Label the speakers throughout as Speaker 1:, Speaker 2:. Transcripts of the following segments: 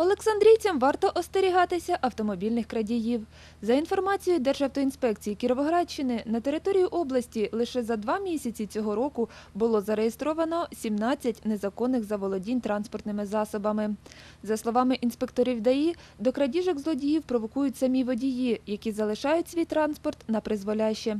Speaker 1: Олександрійцям варто остерігатися автомобільних крадіїв. За інформацією Державтоінспекції Кіровоградщини, на території області лише за два місяці цього року було зареєстровано 17 незаконних заволодінь транспортними засобами. За словами інспекторів ДАІ, до крадіжок злодіїв провокують самі водії, які залишають свій транспорт на призволяще.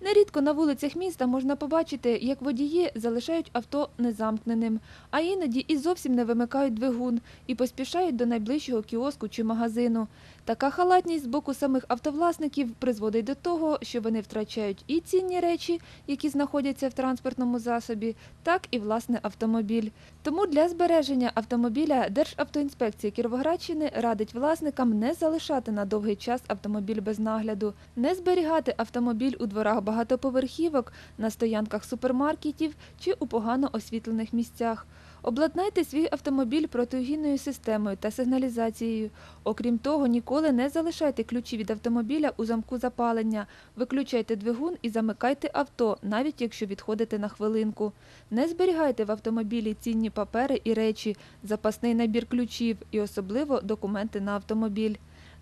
Speaker 1: Нерідко на вулицях міста можна побачити, як водії залишають авто незамкненим, а іноді і зовсім не вимикають двигун і поспішають до найближчого кіоску чи магазину. Така халатність з боку самих автовласників призводить до того, що вони втрачають і цінні речі, які знаходяться в транспортному засобі, так і власне автомобіль. Тому для збереження автомобіля Державтоінспекція Кіровоградщини радить власникам не залишати на довгий час автомобіль без нагляду, не зберігати автомобіль у дворах багатоповерхівок, на стоянках супермаркетів чи у погано освітлених місцях. Обладнайте свій автомобіль протиугінною системою та сигналізацією. Окрім того, ніколи не залишайте ключі від автомобіля у замку запалення, виключайте двигун і замикайте авто, навіть якщо відходите на хвилинку. Не зберігайте в автомобілі цінні папери і речі, запасний набір ключів і особливо документи на автомобіль.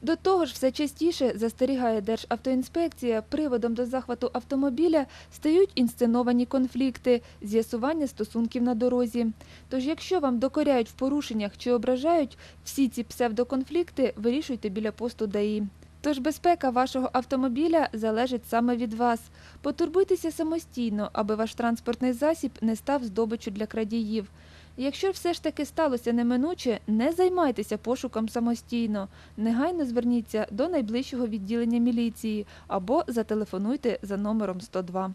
Speaker 1: До того ж, все частіше застерігає Державтоінспекція, приводом до захвату автомобіля стають інсценовані конфлікти, з'ясування стосунків на дорозі. Тож, якщо вам докоряють в порушеннях чи ображають, всі ці псевдоконфлікти вирішуйте біля посту ДАІ. Тож безпека вашого автомобіля залежить саме від вас. Потурбуйтеся самостійно, аби ваш транспортний засіб не став здобиччю для крадіїв. Якщо все ж таки сталося неминуче, не займайтеся пошуком самостійно. Негайно зверніться до найближчого відділення міліції або зателефонуйте за номером 102.